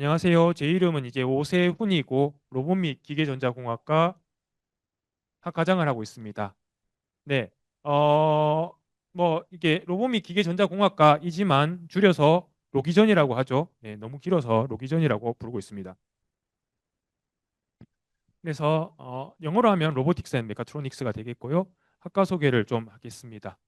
안녕하세요. 제 이름은 이제 오세훈이고 로봇 및 기계전자공학과 학과장을 하고 있습니다. 네, 어, 뭐 이게 로봇 및 기계전자공학과이지만 줄여서 로기전이라고 하죠. 네, 너무 길어서 로기전이라고 부르고 있습니다. 그래서 어, 영어로 하면 로보틱스 앤 메카트로닉스가 되겠고요. 학과 소개를 좀 하겠습니다.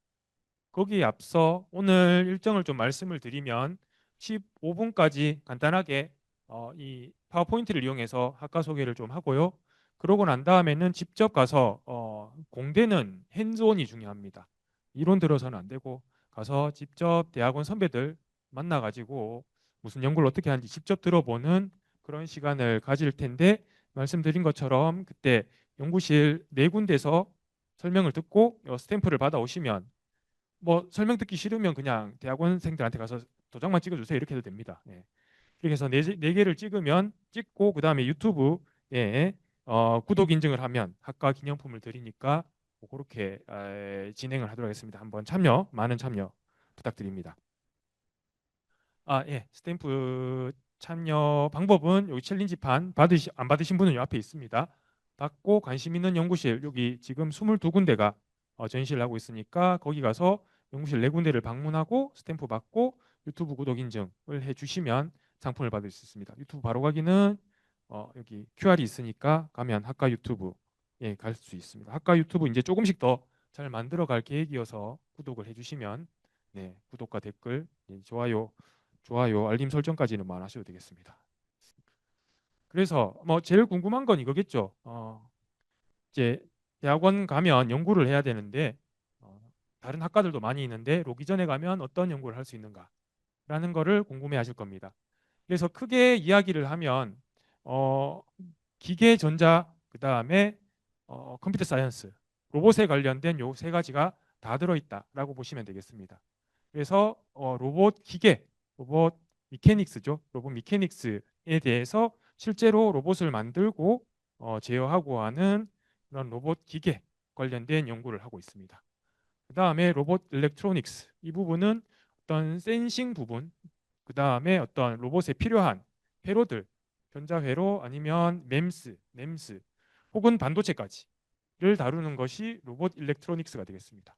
거기에 앞서 오늘 일정을 좀 말씀을 드리면 15분까지 간단하게 어, 이 파워포인트를 이용해서 학과 소개를 좀 하고요. 그러고 난 다음에는 직접 가서 어, 공대는 핸즈온이 중요합니다. 이론 들어서는 안 되고 가서 직접 대학원 선배들 만나가지고 무슨 연구를 어떻게 하는지 직접 들어보는 그런 시간을 가질 텐데 말씀드린 것처럼 그때 연구실 네 군데서 설명을 듣고 스탬프를 받아 오시면 뭐 설명 듣기 싫으면 그냥 대학원생들한테 가서 도장만 찍어주세요 이렇게 해도 됩니다. 예. 이렇게 해서 네, 네 개를 찍으면 찍고 그 다음에 유튜브에 어, 구독 인증을 하면 학과 기념품을 드리니까 뭐 그렇게 에, 진행을 하도록 하겠습니다. 한번 참여 많은 참여 부탁드립니다. 아 예, 스탬프 참여 방법은 여기 챌린지판 받으시 안 받으신 분은 요 앞에 있습니다. 받고 관심 있는 연구실 여기 지금 22군데가 어, 전시를 하고 있으니까 거기 가서 연구실 네 군데를 방문하고 스탬프 받고 유튜브 구독 인증을 해주시면 상품을 받을 수 있습니다. 유튜브 바로 가기는 어, 여기 QR이 있으니까 가면 학과 유튜브에 갈수 있습니다. 학과 유튜브 이제 조금씩 더 잘 만들어 갈 계획이어서 구독을 해주시면 네, 구독과 댓글, 네, 좋아요, 좋아요, 알림 설정까지는 안 하셔도 되겠습니다. 그래서 뭐 제일 궁금한 건 이거겠죠. 어, 이제 대학원 가면 연구를 해야 되는데 어, 다른 학과들도 많이 있는데 로기 전에 가면 어떤 연구를 할 수 있는가? 라는 거를 궁금해 하실 겁니다. 그래서 크게 이야기를 하면 어, 기계 전자 그 다음에 어, 컴퓨터 사이언스 로봇에 관련된 요 세 가지가 다 들어있다라고 보시면 되겠습니다. 그래서 어, 로봇 기계, 로봇 미케닉스죠. 로봇 미케닉스에 대해서 실제로 로봇을 만들고 어, 제어하고 하는 그런 로봇 기계 관련된 연구를 하고 있습니다. 그 다음에 로봇 일렉트로닉스 이 부분은 어떤 센싱 부분, 그 다음에 어떤 로봇에 필요한 회로들, 전자회로 아니면 맴스, 램스 혹은 반도체까지를 다루는 것이 로봇 일렉트로닉스가 되겠습니다.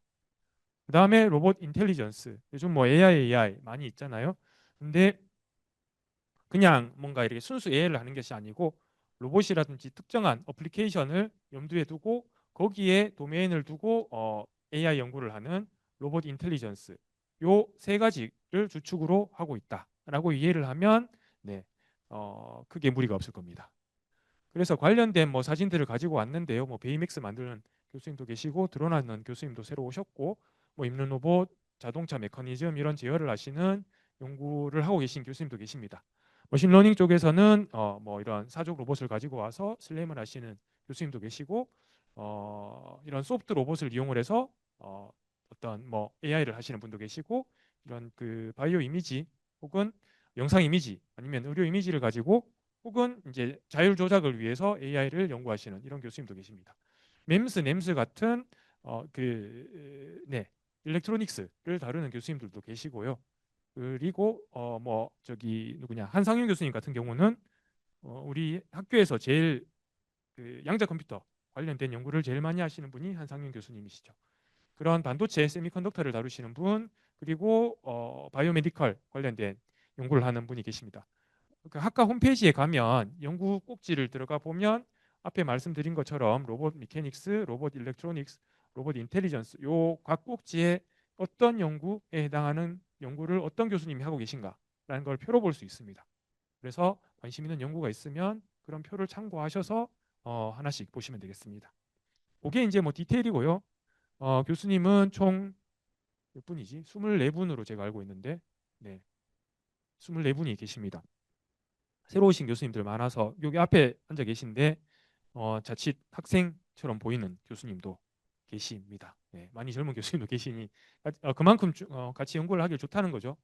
그 다음에 로봇 인텔리전스, 요즘 뭐 AI, AI 많이 있잖아요. 근데 그냥 뭔가 이렇게 순수 AI를 하는 것이 아니고 로봇이라든지 특정한 어플리케이션을 염두에 두고 거기에 도메인을 두고 어, AI 연구를 하는 로봇 인텔리전스 요 세 가지를 주축으로 하고 있다라고 이해를 하면 네, 어, 크게 무리가 없을 겁니다. 그래서 관련된 뭐 사진들을 가지고 왔는데요. 뭐 베이맥스 만드는 교수님도 계시고 드러나는 교수님도 새로 오셨고 뭐 입는 로봇, 자동차 메커니즘 이런 제어를 하시는 연구를 하고 계신 교수님도 계십니다. 머신러닝 쪽에서는 어, 뭐 이런 사족 로봇을 가지고 와서 슬램을 하시는 교수님도 계시고 어, 이런 소프트 로봇을 이용을 해서 어, 어떤 뭐 AI를 하시는 분도 계시고 이런 그 바이오 이미지 혹은 영상 이미지 아니면 의료 이미지를 가지고 혹은 이제 자율 조작을 위해서 AI를 연구하시는 이런 교수님도 계십니다. 맴스, 램스 같은 어, 그, 네, 일렉트로닉스를 다루는 교수님들도 계시고요. 그리고 어, 뭐 저기 누구냐 한상윤 교수님 같은 경우는 어, 우리 학교에서 제일 그 양자 컴퓨터 관련된 연구를 제일 많이 하시는 분이 한상윤 교수님이시죠. 그런 반도체 세미컨덕터를 다루시는 분 그리고 어, 바이오메디컬 관련된 연구를 하는 분이 계십니다. 그 학과 홈페이지에 가면 연구 꼭지를 들어가 보면 앞에 말씀드린 것처럼 로봇 미케닉스, 로봇 일렉트로닉스, 로봇 인텔리전스 요 각 꼭지에 어떤 연구에 해당하는 연구를 어떤 교수님이 하고 계신가라는 걸 표로 볼 수 있습니다. 그래서 관심 있는 연구가 있으면 그런 표를 참고하셔서 어, 하나씩 보시면 되겠습니다. 그게 이제 뭐 디테일이고요. 어, 교수님은 총 몇 분이지? 24분으로 제가 알고 있는데 네. 24분이 계십니다. 새로 오신 교수님들 많아서 여기 앞에 앉아 계신데 어, 자칫 학생처럼 보이는 교수님도 계십니다. 네, 많이 젊은 교수님도 계시니 어, 그만큼 쭉, 어, 같이 연구를 하길 좋다는 거죠.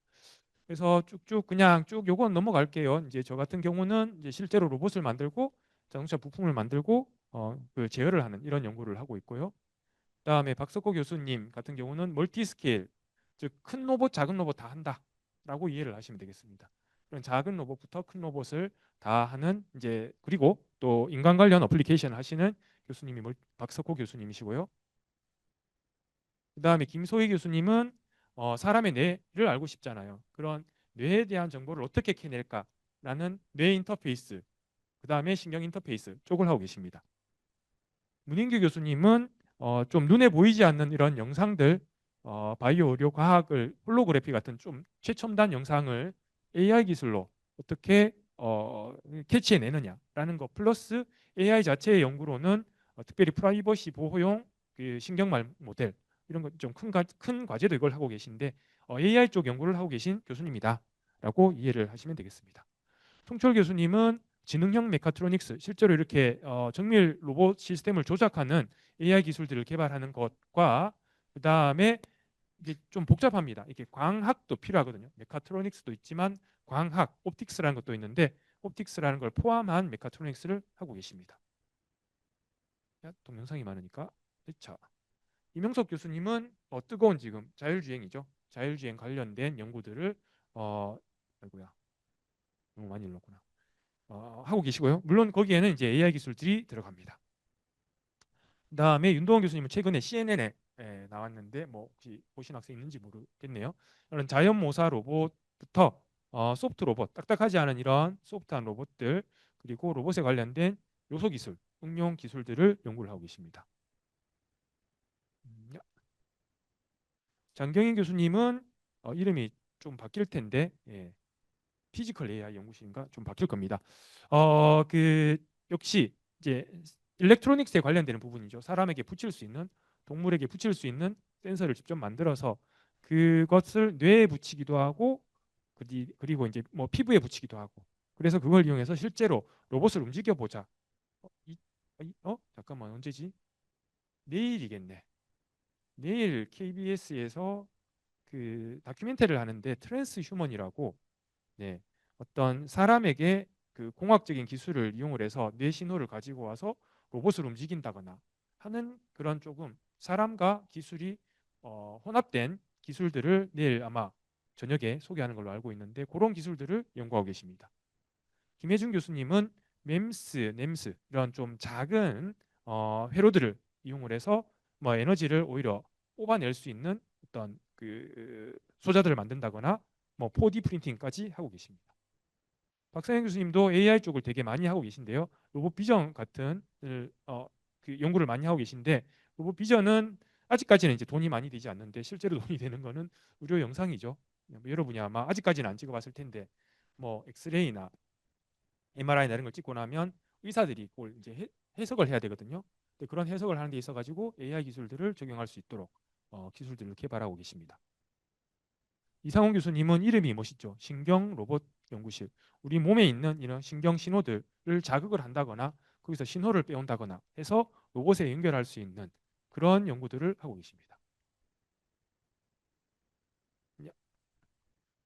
그래서 쭉쭉 그냥 쭉 요건 넘어갈게요. 이제 저 같은 경우는 이제 실제로 로봇을 만들고 자동차 부품을 만들고 어, 그 제어를 하는 이런 연구를 하고 있고요. 그다음에 박석호 교수님 같은 경우는 멀티 스케일 즉 큰 로봇 작은 로봇 다 한다라고 이해를 하시면 되겠습니다. 이런 작은 로봇부터 큰 로봇을 다 하는 이제 그리고 또 인간 관련 어플리케이션 하시는 교수님이 뭘- 박석호 교수님이시고요. 그 다음에 김소희 교수님은 어, 사람의 뇌를 알고 싶잖아요. 그런 뇌에 대한 정보를 어떻게 캐낼까라는 뇌 인터페이스, 그 다음에 신경 인터페이스 쪽을 하고 계십니다. 문인규 교수님은 어, 좀 눈에 보이지 않는 이런 영상들, 어, 바이오 의료 과학을 홀로그래피 같은 좀 최첨단 영상을 AI 기술로 어떻게 어, 캐치해내느냐라는 것 플러스 AI 자체의 연구로는 어, 특별히 프라이버시 보호용 그 신경말 모델 이런 것좀큰 큰 과제도 이걸 하고 계신데 어, AI 쪽 연구를 하고 계신 교수님이다라고 이해를 하시면 되겠습니다. 송철 교수님은 지능형 메카트로닉스 실제로 이렇게 어, 정밀 로봇 시스템을 조작하는 AI 기술들을 개발하는 것과 그 다음에 이게 좀 복잡합니다. 이게 광학도 필요하거든요. 메카트로닉스도 있지만 광학, 옵틱스라는 것도 있는데 옵틱스라는 걸 포함한 메카트로닉스를 하고 계십니다. 야, 동영상이 많으니까 자 이명석 교수님은 어, 뜨거운 지금 자율주행이죠. 자율주행 관련된 연구들을 어, 아이고야 너무 많이 눌렀구나. 어, 하고 계시고요. 물론 거기에는 이제 AI 기술들이 들어갑니다. 그다음에 윤도원 교수님은 최근에 CNN에 예, 나왔는데 뭐 혹시 보신 학생 있는지 모르겠네요. 이런 자연 모사 로봇부터 어, 소프트 로봇, 딱딱하지 않은 이런 소프트한 로봇들 그리고 로봇에 관련된 요소 기술, 응용 기술들을 연구를 하고 계십니다. 음, 야. 장경인 교수님은 어, 이름이 좀 바뀔 텐데 예, 피지컬 AI 연구실인가 좀 바뀔 겁니다. 어, 그 역시 이제 일렉트로닉스에 관련되는 부분이죠. 사람에게 붙일 수 있는 동물에게 붙일 수 있는 센서를 직접 만들어서 그것을 뇌에 붙이기도 하고 그리- 그리고 이제 뭐 피부에 붙이기도 하고 그래서 그걸 이용해서 실제로 로봇을 움직여 보자. 어, 이, 이- 어? 잠깐만 언제지? 내일이겠네. 내일 KBS에서 그 다큐멘터리를 하는데 트랜스 휴먼이라고 네, 어떤 사람에게 그 공학적인 기술을 이용을 해서 뇌 신호를 가지고 와서 로봇을 움직인다거나 하는 그런 조금 사람과 기술이 어, 혼합된 기술들을 내일 아마 저녁에 소개하는 걸로 알고 있는데 그런 기술들을 연구하고 계십니다. 김혜준 교수님은 맴스, 냄스 이런 좀 작은 어, 회로들을 이용을 해서 뭐 에너지를 오히려 뽑아낼 수 있는 어떤 그 소자들을 만든다거나 뭐 4D 프린팅까지 하고 계십니다. 박상현 교수님도 AI 쪽을 되게 많이 하고 계신데요. 로봇 비전 같은 어, 그 연구를 많이 하고 계신데 로봇 비전은 아직까지는 이제 돈이 많이 되지 않는데 실제로 돈이 되는 거는 의료 영상이죠. 뭐 여러분이 아마 아직까지는 안 찍어봤을 텐데 뭐 엑스레이나 MRI나 이런 걸 찍고 나면 의사들이 그걸 이제 해, 해석을 해야 되거든요. 그런 해석을 하는 데 있어 가지고 AI 기술들을 적용할 수 있도록 어, 기술들을 개발하고 계십니다. 이상훈 교수님은 이름이 멋있죠. 신경 로봇 연구실. 우리 몸에 있는 이런 신경 신호들을 자극을 한다거나 거기서 신호를 빼온다거나 해서 로봇에 연결할 수 있는 그런 연구들을 하고 계십니다.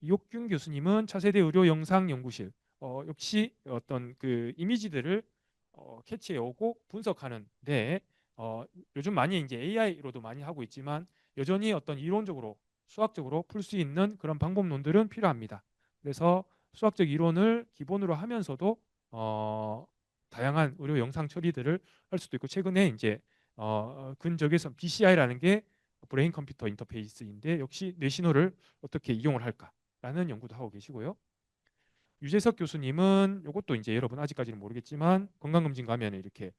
이옥균 교수님은 차세대 의료 영상 연구실. 어, 역시 어떤 그 이미지들을 어, 캐치해 오고 분석하는 데 어, 요즘 많이 이제 AI로도 많이 하고 있지만 여전히 어떤 이론적으로 수학적으로 풀 수 있는 그런 방법론들은 필요합니다. 그래서 수학적 이론을 기본으로 하면서도 어, 다양한 의료 영상 처리들을 할 수도 있고 최근에 이제 어, 근적에서 BCI라는 게 브레인 컴퓨터 인터페이스인데 역시 뇌신호를 어떻게 이용을 할까라는 연구도 하고 계시고요. 유재석 교수님은 이것도 이제 여러분 아직까지는 모르겠지만 건강검진 가면 이렇게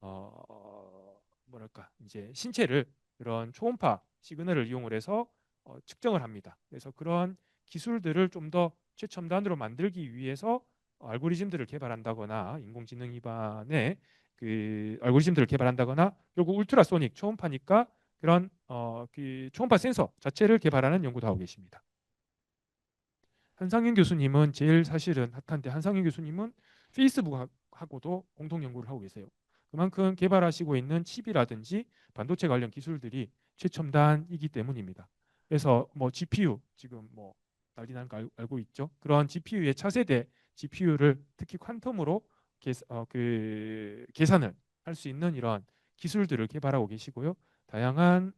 어, 뭐랄까 이제 신체를 그런 초음파 시그널을 이용을 해서 어, 측정을 합니다. 그래서 그런 기술들을 좀 더 최첨단으로 만들기 위해서 알고리즘들을 개발한다거나 인공지능 기반의 그 알고리즘들을 개발한다거나 결국 울트라소닉 초음파니까 그런 어, 그 초음파 센서 자체를 개발하는 연구도 하고 계십니다. 한상윤 교수님은 제일 사실은 핫한데 한상윤 교수님은 페이스북하고도 공동 연구를 하고 계세요. 그만큼 개발하시고 있는 칩이라든지 반도체 관련 기술들이 최첨단이기 때문입니다. 그래서 뭐 GPU 지금 뭐 난리 난거 알 고 있죠. 그런 GPU의 차세대 GPU를 특히 퀀텀으로 계, 어, 그 계산을 할 수 있는 이런 기술들을 개발하고 계시고요. 다양한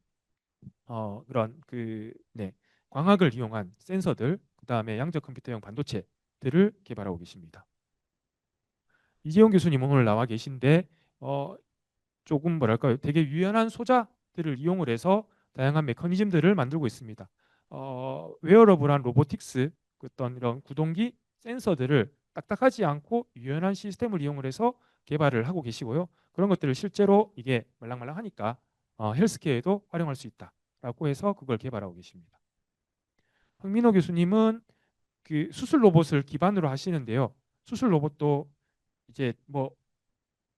어, 그런 그 네, 광학을 이용한 센서들, 그 다음에 양적 컴퓨터용 반도체 로봇들을 개발하고 계십니다. 이재용 교수님은 오늘 나와 계신데 어, 조금 뭐랄까요 되게 유연한 소자들을 이용을 해서 다양한 메커니즘들을 만들고 있습니다. 어, 웨어러블한 로보틱스 어떤 이런 구동기 센서들을 딱딱하지 않고 유연한 시스템을 이용을 해서 개발을 하고 계시고요. 그런 것들을 실제로 이게 말랑말랑하니까 어, 헬스케어에도 활용할 수 있다라고 해서 그걸 개발하고 계십니다. 황민호 교수님은 그 수술 로봇을 기반으로 하시는데요. 수술 로봇도 이제 뭐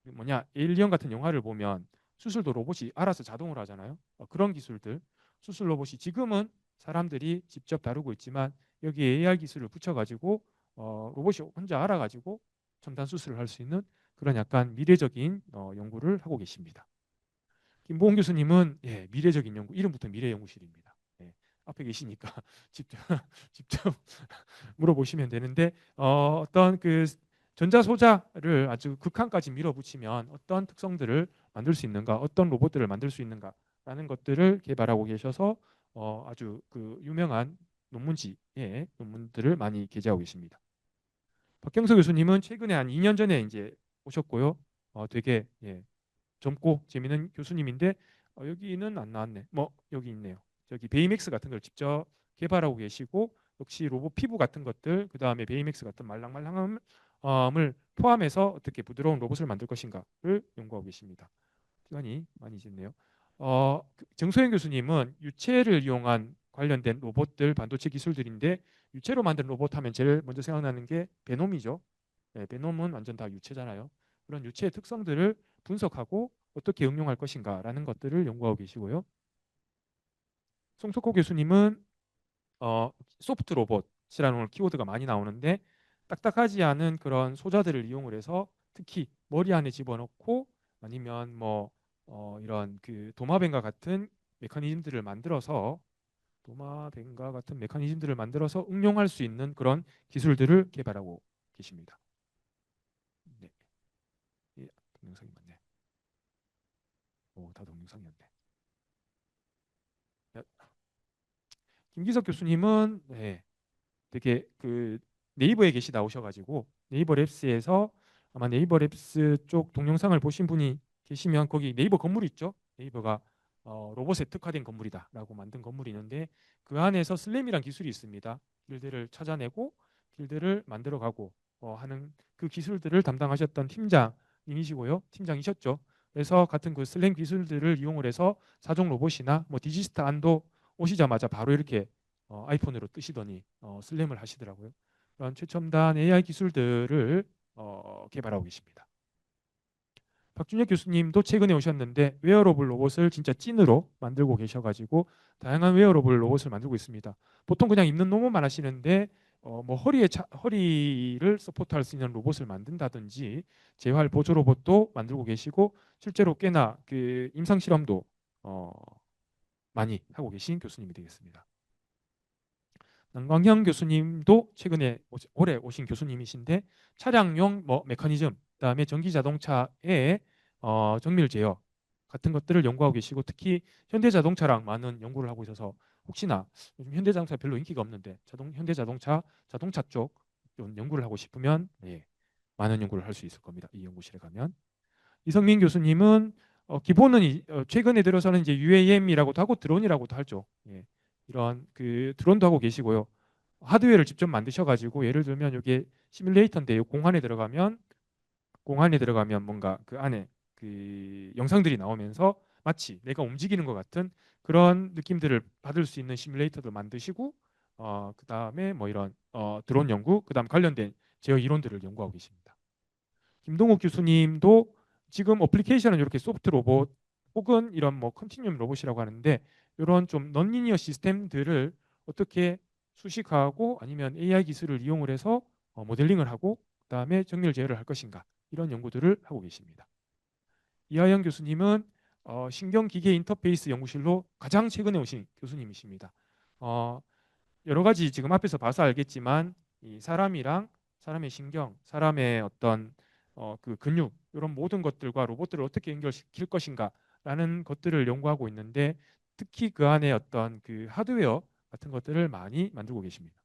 뭐냐 에일리언 같은 영화를 보면 수술도 로봇이 알아서 자동으로 하잖아요. 어, 그런 기술들 수술 로봇이 지금은 사람들이 직접 다루고 있지만 여기에 AR 기술을 붙여가지고 어, 로봇이 혼자 알아가지고 첨단 수술을 할 수 있는 그런 약간 미래적인 어, 연구를 하고 계십니다. 김보훈 교수님은 예, 미래적인 연구 이름부터 미래 연구실입니다. 예, 앞에 계시니까 직접 직접 물어보시면 되는데 어, 어떤 그 전자 소자를 아주 극한까지 밀어붙이면 어떤 특성들을 만들 수 있는가, 어떤 로봇들을 만들 수 있는가라는 것들을 개발하고 계셔서 어, 아주 그 유명한 논문지의 논문들을 많이 게재하고 계십니다. 박경서 교수님은 최근에 한 2년 전에 이제 오셨고요. 어, 되게 예, 젊고 재미있는 교수님인데 어, 여기는 안 나왔네. 뭐 여기 있네요. 저기 베이맥스 같은 걸 직접 개발하고 계시고 역시 로봇 피부 같은 것들 그 다음에 베이맥스 같은 말랑말랑함을 포함해서 어떻게 부드러운 로봇을 만들 것인가를 연구하고 계십니다. 시간이 많이 지네요. 어, 그 정소영 교수님은 유체를 이용한 관련된 로봇들 반도체 기술들인데 유체로 만든 로봇 하면 제일 먼저 생각나는 게 베놈이죠. 네, 베놈은 완전 다 유체잖아요. 그런 유체의 특성들을 분석하고 어떻게 응용할 것인가라는 것들을 연구하고 계시고요. 송석호 교수님은 어, 소프트 로봇이라는 오늘 키워드가 많이 나오는데 딱딱하지 않은 그런 소자들을 이용을 해서 특히 머리 안에 집어넣고 아니면 뭐 어, 이런 그 도마뱀과 같은 메커니즘들을 만들어서 도마뱀과 같은 메커니즘들을 만들어서 응용할 수 있는 그런 기술들을 개발하고 계십니다. 네, 예, 동영상이 맞네. 오, 다 동영상이었네. 김기석 교수님은 네, 되게 그 네이버에 계시 나오셔가지고 네이버 랩스에서 아마 네이버 랩스 쪽 동영상을 보신 분이 계시면 거기 네이버 건물 있죠. 네이버가 어, 로봇에 특화된 건물이다라고 만든 건물이 있는데 그 안에서 슬램이란 기술이 있습니다. 길들을 찾아내고 길들을 만들어가고 어, 하는 그 기술들을 담당하셨던 팀장님이시고요. 팀장이셨죠. 그래서 같은 그 슬램 기술들을 이용을 해서 사종 로봇이나 뭐 디지스타 안도 오시자마자 바로 이렇게 어, 아이폰으로 뜨시더니 어, 슬램을 하시더라고요. 그런 최첨단 AI 기술들을 어, 개발하고 계십니다. 박준혁 교수님도 최근에 오셨는데 웨어러블 로봇을 진짜 찐으로 만들고 계셔가지고 다양한 웨어러블 로봇을 만들고 있습니다. 보통 그냥 입는 놈만 하시는데 어, 뭐 허리에 차, 허리를 서포트할 수 있는 로봇을 만든다든지 재활 보조 로봇도 만들고 계시고 실제로 꽤나 그 임상 실험도 어, 많이 하고 계신 교수님이 되겠습니다. 남광형 교수님도 최근에 올해 오신 교수님이신데 차량용 뭐 메커니즘 그다음에 전기 자동차의 어, 정밀 제어 같은 것들을 연구하고 계시고 특히 현대 자동차랑 많은 연구를 하고 있어서 혹시나 요즘 현대 자동차 별로 인기가 없는데 자동 현대 자동차 자동차 쪽 연구를 하고 싶으면 예, 많은 연구를 할 수 있을 겁니다. 이 연구실에 가면 이성민 교수님은 어, 기본은 이, 어, 최근에 들어서는 이제 UAM이라고도 하고 드론이라고도 하죠. 예. 이런 그 드론도 하고 계시고요. 하드웨어를 직접 만드셔가지고 예를 들면 이게 시뮬레이터인데 공안에 들어가면 공안에 들어가면 뭔가 그 안에 그 영상들이 나오면서 마치 내가 움직이는 것 같은 그런 느낌들을 받을 수 있는 시뮬레이터도 만드시고 어, 그 다음에 뭐 이런 어, 드론 연구 그 다음 관련된 제어 이론들을 연구하고 계십니다. 김동욱 교수님도 지금 어플리케이션은 이렇게 소프트 로봇 혹은 이런 뭐 컨티뉴엄 로봇이라고 하는데 이런 좀 넌리니어 시스템들을 어떻게 수식하고 아니면 AI 기술을 이용을 해서 어, 모델링을 하고 그다음에 정밀 제어를 할 것인가 이런 연구들을 하고 계십니다. 이하영 교수님은 어, 신경기계 인터페이스 연구실로 가장 최근에 오신 교수님이십니다. 어, 여러 가지 지금 앞에서 봐서 알겠지만 이 사람이랑 사람의 신경, 사람의 어떤 어, 그 근육 이런 모든 것들과 로봇들을 어떻게 연결시킬 것인가라는 것들을 연구하고 있는데 특히 그 안에 어떤 그 하드웨어 같은 것들을 많이 만들고 계십니다.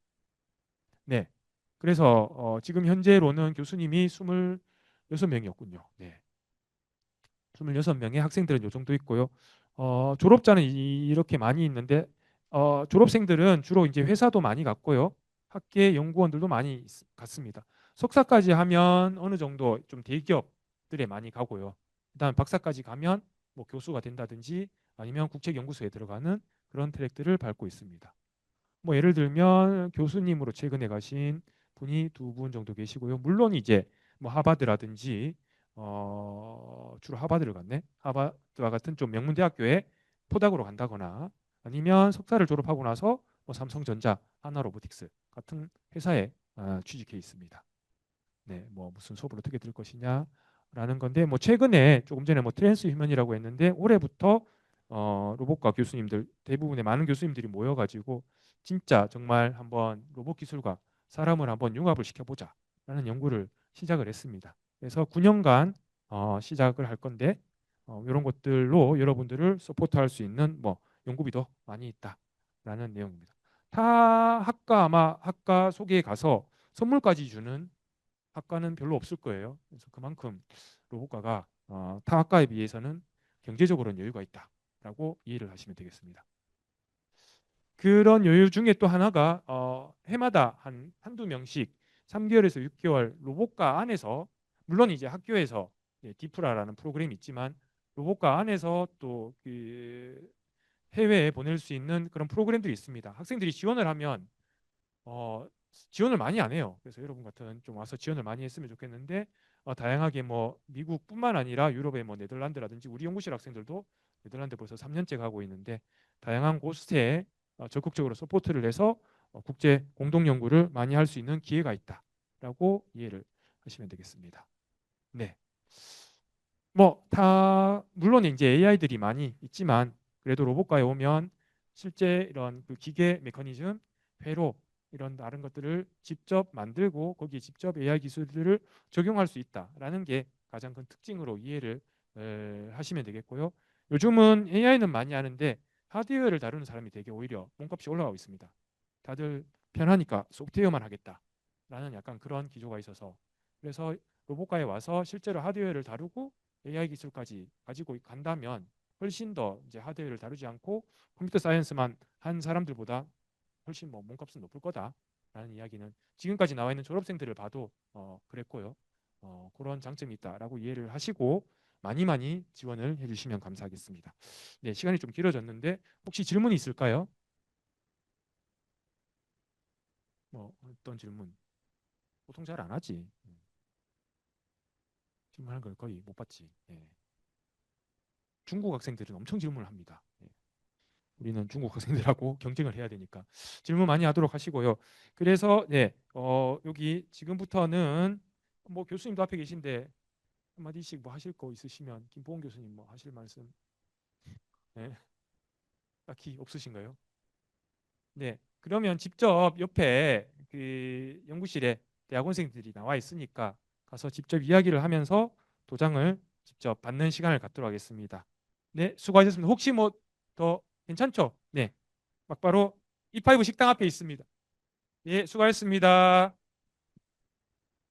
네, 그래서 어, 지금 현재로는 교수님이 26명이었군요. 네. 26명의 학생들은 요 정도 있고요. 어, 졸업자는 이- 이렇게 많이 있는데 어, 졸업생들은 주로 이제 회사도 많이 갔고요. 학계 연구원들도 많이 있- 갔습니다. 석사까지 하면 어느 정도 좀 대기업들에 많이 가고요. 그다음 박사까지 가면 뭐 교수가 된다든지 아니면 국책연구소에 들어가는 그런 트랙들을 밟고 있습니다. 뭐 예를 들면 교수님으로 최근에 가신 분이 두 분 정도 계시고요. 물론 이제 뭐 하바드라든지 어, 주로 하바드를 갔네. 하바드와 같은 좀 명문 대학교에 포닥으로 간다거나 아니면 석사를 졸업하고 나서 뭐 삼성전자, 하나로보틱스 같은 회사에 아, 취직해 있습니다. 네, 뭐 무슨 수업을 어떻게 들을 것이냐라는 건데 뭐 최근에 조금 전에 뭐 트랜스 휴먼이라고 했는데 올해부터 어, 로봇과 교수님들 대부분의 많은 교수님들이 모여가지고 진짜 정말 한번 로봇 기술과 사람을 한번 융합을 시켜보자라는 연구를 시작을 했습니다. 그래서 9년간 어, 시작을 할 건데 어, 이런 것들로 여러분들을 서포트할 수 있는 뭐 연구비도 많이 있다라는 내용입니다. 타 학과 아마 학과 소개에 가서 선물까지 주는 학과는 별로 없을 거예요. 그래서 그만큼 로봇과가 어, 타 학과에 비해서는 경제적으로는 여유가 있다 라고 이해를 하시면 되겠습니다. 그런 여유 중에 또 하나가 어, 해마다 한 한두 명씩 3개월에서 6개월 로봇과 안에서 물론 이제 학교에서 예, 디프라라는 프로그램이 있지만 로봇과 안에서 또 그 해외에 보낼 수 있는 그런 프로그램들이 있습니다. 학생들이 지원을 하면 어, 지원을 많이 안 해요. 그래서 여러분 같은 좀 와서 지원을 많이 했으면 좋겠는데 어, 다양하게 뭐 미국뿐만 아니라 유럽의 뭐 네덜란드라든지 우리 연구실 학생들도 네덜란드 벌써 3년째 가고 있는데 다양한 곳에 어, 적극적으로 서포트를 해서 어, 국제 공동 연구를 많이 할 수 있는 기회가 있다라고 이해를 하시면 되겠습니다. 네. 뭐 다 물론 이제 AI들이 많이 있지만 그래도 로봇과에 오면 실제 이런 그 기계 메커니즘, 회로 이런 다른 것들을 직접 만들고 거기에 직접 AI 기술들을 적용할 수 있다라는 게 가장 큰 특징으로 이해를 에, 하시면 되겠고요. 요즘은 AI는 많이 하는데 하드웨어를 다루는 사람이 되게 오히려 몸값이 올라가고 있습니다. 다들 편하니까 소프트웨어만 하겠다라는 약간 그런 기조가 있어서 그래서 로봇과에 와서 실제로 하드웨어를 다루고 AI 기술까지 가지고 간다면 훨씬 더 이제 하드웨어를 다루지 않고 컴퓨터 사이언스만 한 사람들보다 훨씬 뭐 몸값은 높을 거다라는 이야기는 지금까지 나와 있는 졸업생들을 봐도 어, 그랬고요. 어, 그런 장점이 있다라고 이해를 하시고 많이 많이 지원을 해주시면 감사하겠습니다. 네, 시간이 좀 길어졌는데 혹시 질문이 있을까요? 뭐 어떤 질문? 보통 잘 안 하지. 음. 질문하는 걸 거의 못 봤지. 예. 중국 학생들은 엄청 질문을 합니다. 예. 우리는 중국 학생들하고 경쟁을 해야 되니까 질문 많이 하도록 하시고요. 그래서 네, 어, 여기 지금부터는 뭐 교수님도 앞에 계신데 한마디씩 뭐 하실 거 있으시면 김보원 교수님 뭐 하실 말씀 네. 딱히 없으신가요? 네, 그러면 직접 옆에 그 연구실에 대학원생들이 나와 있으니까 가서 직접 이야기를 하면서 도장을 직접 받는 시간을 갖도록 하겠습니다. 네, 수고하셨습니다. 혹시 뭐 더 괜찮죠? 네, 막바로 이파이브 식당 앞에 있습니다. 예, 수고하셨습니다.